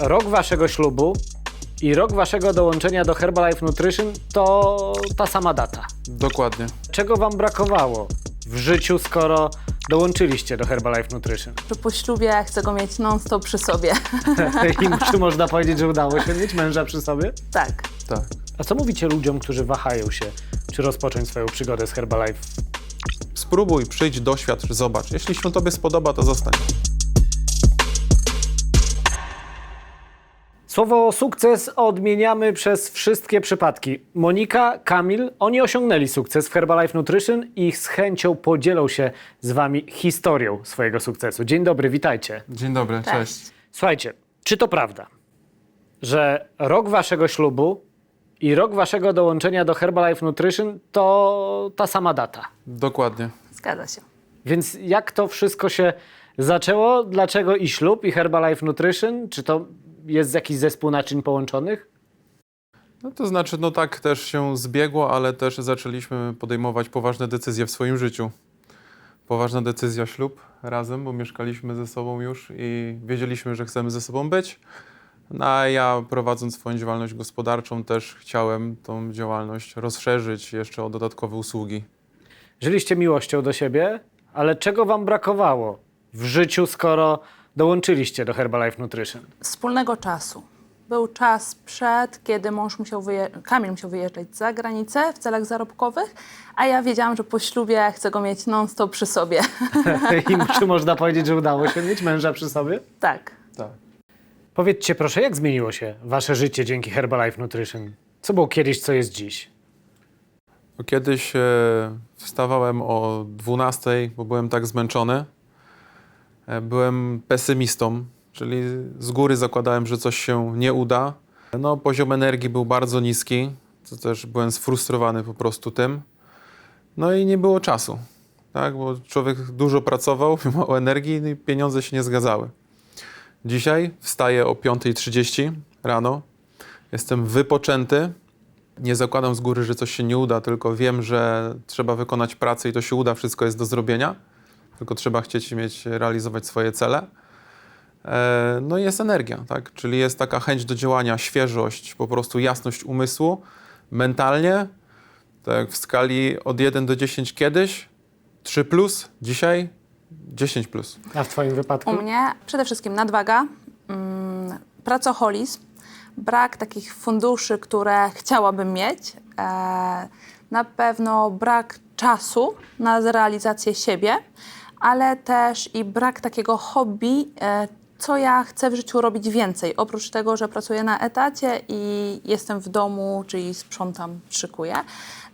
rok waszego ślubu i rok waszego dołączenia do Herbalife Nutrition to ta sama data. Dokładnie. Czego wam brakowało w życiu, skoro dołączyliście do Herbalife Nutrition? że po ślubie chcę go mieć non-stop przy sobie. I czy można powiedzieć, że udało się mieć męża przy sobie? tak. Tak. A co mówicie ludziom, którzy wahają się, czy rozpocząć swoją przygodę z Herbalife? Spróbuj, przyjdź, doświadcz, zobacz. Jeśli się tobie spodoba, to zostań. Słowo sukces odmieniamy przez wszystkie przypadki. Monika, Kamil, oni osiągnęli sukces w Herbalife Nutrition i z chęcią podzielą się z wami historią swojego sukcesu. Dzień dobry, witajcie. Dzień dobry, Cześć. Słuchajcie, czy to prawda, że rok waszego ślubu i rok waszego dołączenia do Herbalife Nutrition to ta sama data? Dokładnie. Zgadza się. Więc jak to wszystko się zaczęło? Dlaczego i ślub, i Herbalife Nutrition? Czy to jest jakiś zespół naczyń połączonych? No to znaczy, no tak też się zbiegło, ale też zaczęliśmy podejmować poważne decyzje w swoim życiu. Poważna decyzja ślub razem, bo mieszkaliśmy ze sobą już i wiedzieliśmy, że chcemy ze sobą być. No a ja prowadząc swoją działalność gospodarczą też chciałem tą działalność rozszerzyć jeszcze o dodatkowe usługi. Żyliście miłością do siebie, ale czego wam brakowało w życiu, skoro dołączyliście do Herbalife Nutrition? Wspólnego czasu. Był czas przed, kiedy mąż musiał Kamil musiał wyjeżdżać za granicę w celach zarobkowych, a ja wiedziałam, że po ślubie chcę go mieć non-stop przy sobie. I czy można powiedzieć, że udało się mieć męża przy sobie? tak. Tak. Powiedzcie proszę, jak zmieniło się wasze życie dzięki Herbalife Nutrition? Co było kiedyś, co jest dziś? Kiedyś e, wstawałem o 12, bo byłem tak zmęczony. E, byłem pesymistą, czyli z góry zakładałem, że coś się nie uda. No, poziom energii był bardzo niski, to też byłem sfrustrowany po prostu tym. No i nie było czasu, tak? bo człowiek dużo pracował, mało energii i pieniądze się nie zgadzały. Dzisiaj wstaję o 5.30 rano, jestem wypoczęty, nie zakładam z góry, że coś się nie uda, tylko wiem, że trzeba wykonać pracę i to się uda, wszystko jest do zrobienia. Tylko trzeba chcieć mieć, realizować swoje cele. E, No i jest energia, tak? Czyli jest taka chęć do działania, świeżość, po prostu jasność umysłu. Mentalnie, tak w skali od 1 do 10 kiedyś, 3 plus, dzisiaj 10 plus. A w twoim wypadku? U mnie przede wszystkim nadwaga, mm, pracoholizm, brak takich funduszy, które chciałabym mieć, e, na pewno brak czasu na zrealizację siebie, ale też i brak takiego hobby, e, co ja chcę w życiu robić więcej. Oprócz tego, że pracuję na etacie i jestem w domu, czyli sprzątam, szykuję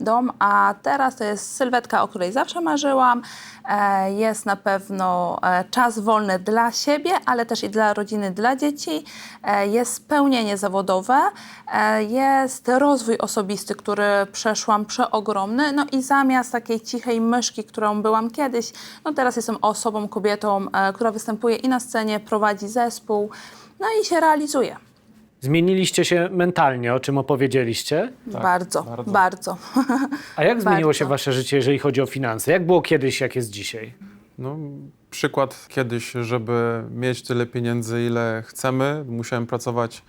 dom, a teraz to jest sylwetka, o której zawsze marzyłam. E, Jest na pewno e, czas wolny dla siebie, ale też i dla rodziny, dla dzieci. E, Jest spełnienie zawodowe, jest rozwój osobisty, który przeszłam przeogromny. No i zamiast takiej cichej myszki, którą byłam kiedyś, no teraz jestem osobą, kobietą, która występuje i na scenie, prowadzi zespół, no i się realizuje. Zmieniliście się mentalnie, o czym opowiedzieliście. bardzo, bardzo. bardzo. A jak zmieniło Bardzo. się wasze życie, jeżeli chodzi o finanse? Jak było kiedyś, jak jest dzisiaj? No, przykład kiedyś, żeby mieć tyle pieniędzy, ile chcemy, musiałem pracować,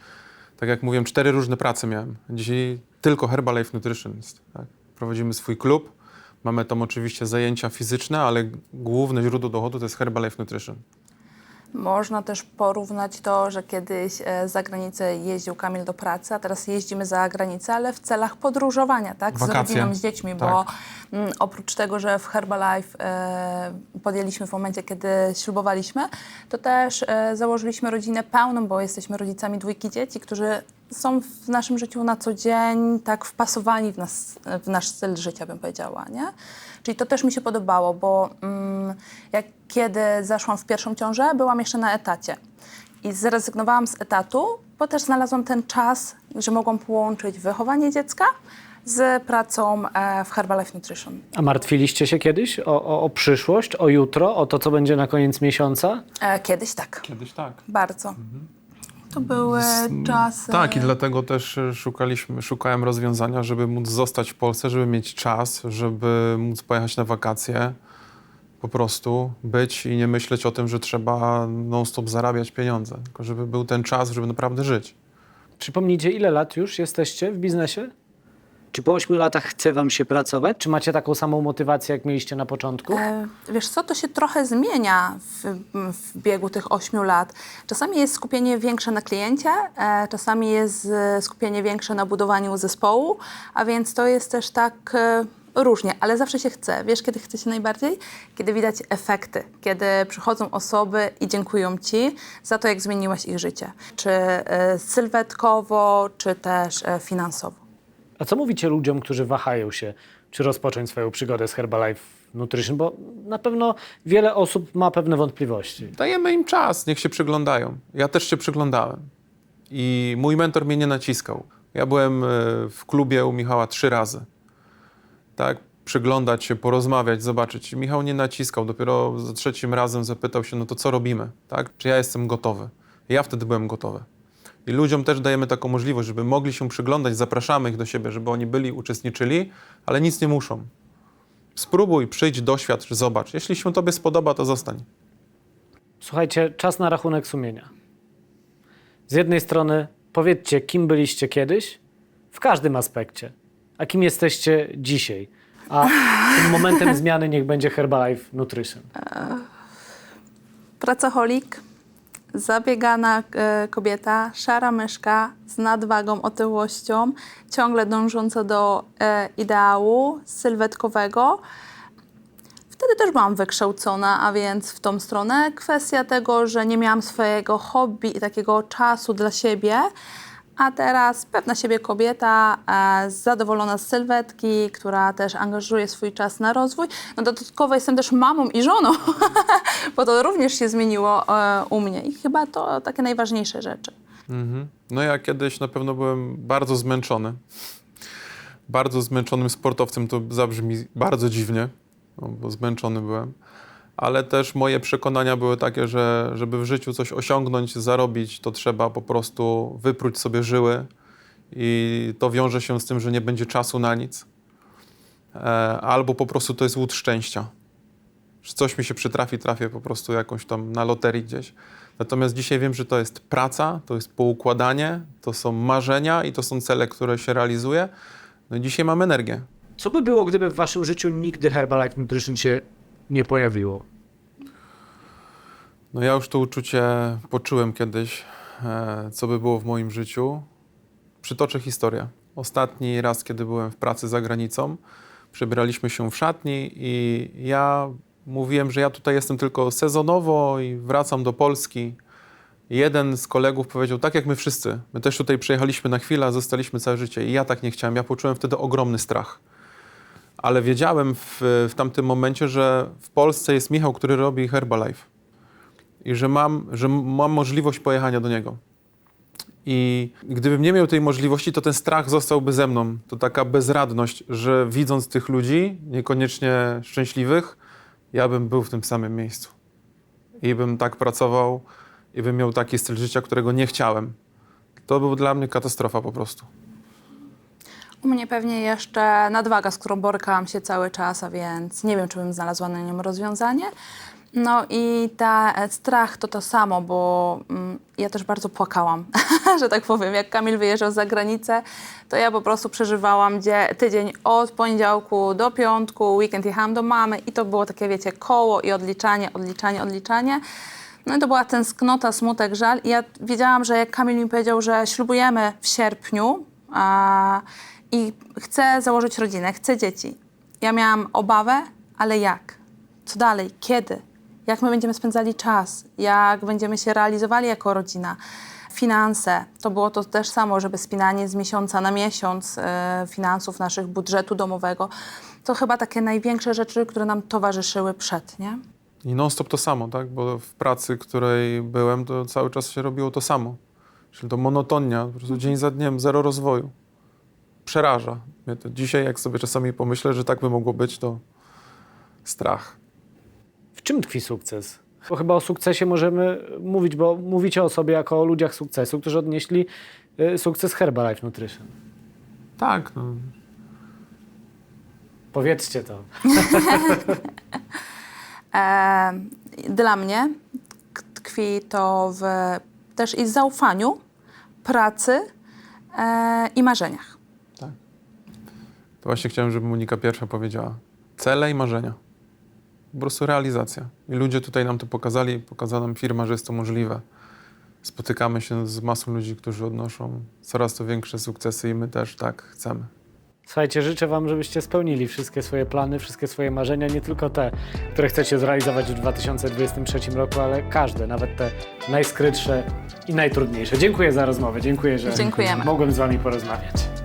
tak jak mówiłem, cztery różne prace miałem. Dzisiaj tylko Herbalife Nutrition jest. Tak? Prowadzimy swój klub, mamy tam oczywiście zajęcia fizyczne, ale główne źródło dochodu to jest Herbalife Nutrition. Można też porównać to, że kiedyś e, za granicę jeździł Kamil do pracy, a teraz jeździmy za granicę, ale w celach podróżowania, tak? Z Wakacje. rodziną, z dziećmi, Tak. bo mm, oprócz tego, że w Herbalife e, podjęliśmy w momencie, kiedy ślubowaliśmy, to też e, założyliśmy rodzinę pełną, bo jesteśmy rodzicami dwójki dzieci, którzy są w naszym życiu na co dzień tak wpasowani w, nas, w nasz styl życia, bym powiedziała, nie? Czyli to też mi się podobało, bo mm, jak kiedy zaszłam w pierwszą ciążę, byłam jeszcze na etacie. I zrezygnowałam z etatu, bo też znalazłam ten czas, że mogłam połączyć wychowanie dziecka z pracą e, w Herbalife Nutrition. A martwiliście się kiedyś o, o, o przyszłość, o jutro, o to, co będzie na koniec miesiąca? E, kiedyś tak, Kiedyś tak. bardzo. To były czasy... Tak, i dlatego też e, szukaliśmy, szukałem rozwiązania, żeby móc zostać w Polsce, żeby mieć czas, żeby móc pojechać na wakacje. po prostu być i nie myśleć o tym, że trzeba non-stop zarabiać pieniądze, tylko żeby był ten czas, żeby naprawdę żyć. Przypomnijcie, ile lat już jesteście w biznesie? Czy po 8 latach chce wam się pracować? Czy macie taką samą motywację, jak mieliście na początku? E, Wiesz co, to się trochę zmienia w, w biegu tych ośmiu lat. Czasami jest skupienie większe na kliencie, e, czasami jest e, skupienie większe na budowaniu zespołu, a więc to jest też tak e, różnie, ale zawsze się chce. Wiesz, kiedy chce się najbardziej? Kiedy widać efekty, kiedy przychodzą osoby i dziękują ci za to, jak zmieniłaś ich życie. Czy e, sylwetkowo, czy też e, finansowo. A co mówicie ludziom, którzy wahają się, czy rozpocząć swoją przygodę z Herbalife Nutrition? Bo na pewno wiele osób ma pewne wątpliwości. Dajemy im czas, niech się przyglądają. Ja też się przyglądałem. I mój mentor mnie nie naciskał. Ja byłem e, w klubie u Michała trzy razy. Tak, przyglądać się, porozmawiać, zobaczyć. Michał nie naciskał. Dopiero za trzecim razem zapytał się, no to co robimy? Tak? Czy ja jestem gotowy? Ja wtedy byłem gotowy. I ludziom też dajemy taką możliwość, żeby mogli się przyglądać, zapraszamy ich do siebie, żeby oni byli, uczestniczyli, ale nic nie muszą. Spróbuj, przyjdź, doświadcz, zobacz. Jeśli się tobie spodoba, to zostań. Słuchajcie, czas na rachunek sumienia. Z jednej strony powiedzcie, kim byliście kiedyś, w każdym aspekcie, a kim jesteście dzisiaj. A tym momentem zmiany niech będzie Herbalife Nutrition. Pracoholik, zabiegana e, kobieta, szara myszka z nadwagą, otyłością, ciągle dążąca do e, ideału sylwetkowego. Wtedy też byłam wykształcona, a więc w tą stronę. Kwestia tego, że nie miałam swojego hobby i takiego czasu dla siebie, a teraz pewna siebie kobieta, e, zadowolona z sylwetki, która też angażuje swój czas na rozwój. No dodatkowo jestem też mamą i żoną, bo to również się zmieniło e, u mnie i chyba to takie najważniejsze rzeczy. Mhm. No ja kiedyś na pewno byłem bardzo zmęczony. Bardzo zmęczonym sportowcem to zabrzmi bardzo dziwnie, bo zmęczony byłem. Ale też moje przekonania były takie, że żeby w życiu coś osiągnąć, zarobić, to trzeba po prostu wypróć sobie żyły i to wiąże się z tym, że nie będzie czasu na nic. E, albo po prostu to jest łód szczęścia. Że coś mi się przytrafi, trafię po prostu jakąś tam na loterii gdzieś. Natomiast dzisiaj wiem, że to jest praca, to jest poukładanie, to są marzenia i to są cele, które się realizuje. No i dzisiaj mam energię. Co by było, gdyby w waszym życiu nigdy Herbalife Nutrition się nie pojawiło? No ja już to uczucie poczułem kiedyś, e, co by było w moim życiu. Przytoczę historię. Ostatni raz, kiedy byłem w pracy za granicą, przebieraliśmy się w szatni i ja mówiłem, że ja tutaj jestem tylko sezonowo i wracam do Polski. Jeden z kolegów powiedział, tak jak my wszyscy, my też tutaj przyjechaliśmy na chwilę, a zostaliśmy całe życie. I ja tak nie chciałem. Ja poczułem wtedy ogromny strach. Ale wiedziałem w, w tamtym momencie, że w Polsce jest Michał, który robi Herbalife i że mam, że mam możliwość pojechania do niego. I gdybym nie miał tej możliwości, to ten strach zostałby ze mną. To taka bezradność, że widząc tych ludzi, niekoniecznie szczęśliwych, ja bym był w tym samym miejscu. I bym tak pracował, i bym miał taki styl życia, którego nie chciałem. To był dla mnie katastrofa po prostu. U mnie pewnie jeszcze nadwaga, z którą borykałam się cały czas, a więc nie wiem, czy bym znalazła na nią rozwiązanie. No i ta e, strach to to samo, bo mm, ja też bardzo płakałam, że tak powiem. Jak Kamil wyjeżdżał za granicę, to ja po prostu przeżywałam gdzie, tydzień od poniedziałku do piątku, weekend jechałam do mamy i to było takie, wiecie, koło i odliczanie, odliczanie, odliczanie. No i to była tęsknota, smutek, żal. I ja wiedziałam, że jak Kamil mi powiedział, że ślubujemy w sierpniu a, i chcę założyć rodzinę, chcę dzieci. Ja miałam obawę, ale jak? Co dalej? Kiedy? Jak my będziemy spędzali czas? Jak będziemy się realizowali jako rodzina? Finanse. To było to też samo, żeby spinanie z miesiąca na miesiąc e, finansów naszych, budżetu domowego. To chyba takie największe rzeczy, które nam towarzyszyły przed, nie? I non-stop to samo, tak? Bo w pracy, której byłem, to cały czas się robiło to samo. Czyli to monotonia, po prostu dzień za dniem, zero rozwoju. Przeraża mnie to. Dzisiaj, jak sobie czasami pomyślę, że tak by mogło być, to strach. W czym tkwi sukces? Bo chyba o sukcesie możemy mówić, bo mówicie o sobie jako o ludziach sukcesu, którzy odnieśli y, sukces Herbalife Nutrition. Tak, no. Powiedzcie to. E, dla mnie tkwi to w też i zaufaniu, pracy e, i marzeniach. To właśnie chciałem, żeby Monika pierwsza powiedziała. Cele i marzenia. Po prostu realizacja. I ludzie tutaj nam to pokazali, pokazała nam firma, że jest to możliwe. Spotykamy się z masą ludzi, którzy odnoszą coraz to większe sukcesy i my też tak chcemy. Słuchajcie, życzę Wam, żebyście spełnili wszystkie swoje plany, wszystkie swoje marzenia, nie tylko te, które chcecie zrealizować w 2023 roku, ale każde, nawet te najskrytsze i najtrudniejsze. Dziękuję za rozmowę, dziękuję, że Dziękujemy. mogłem z Wami porozmawiać.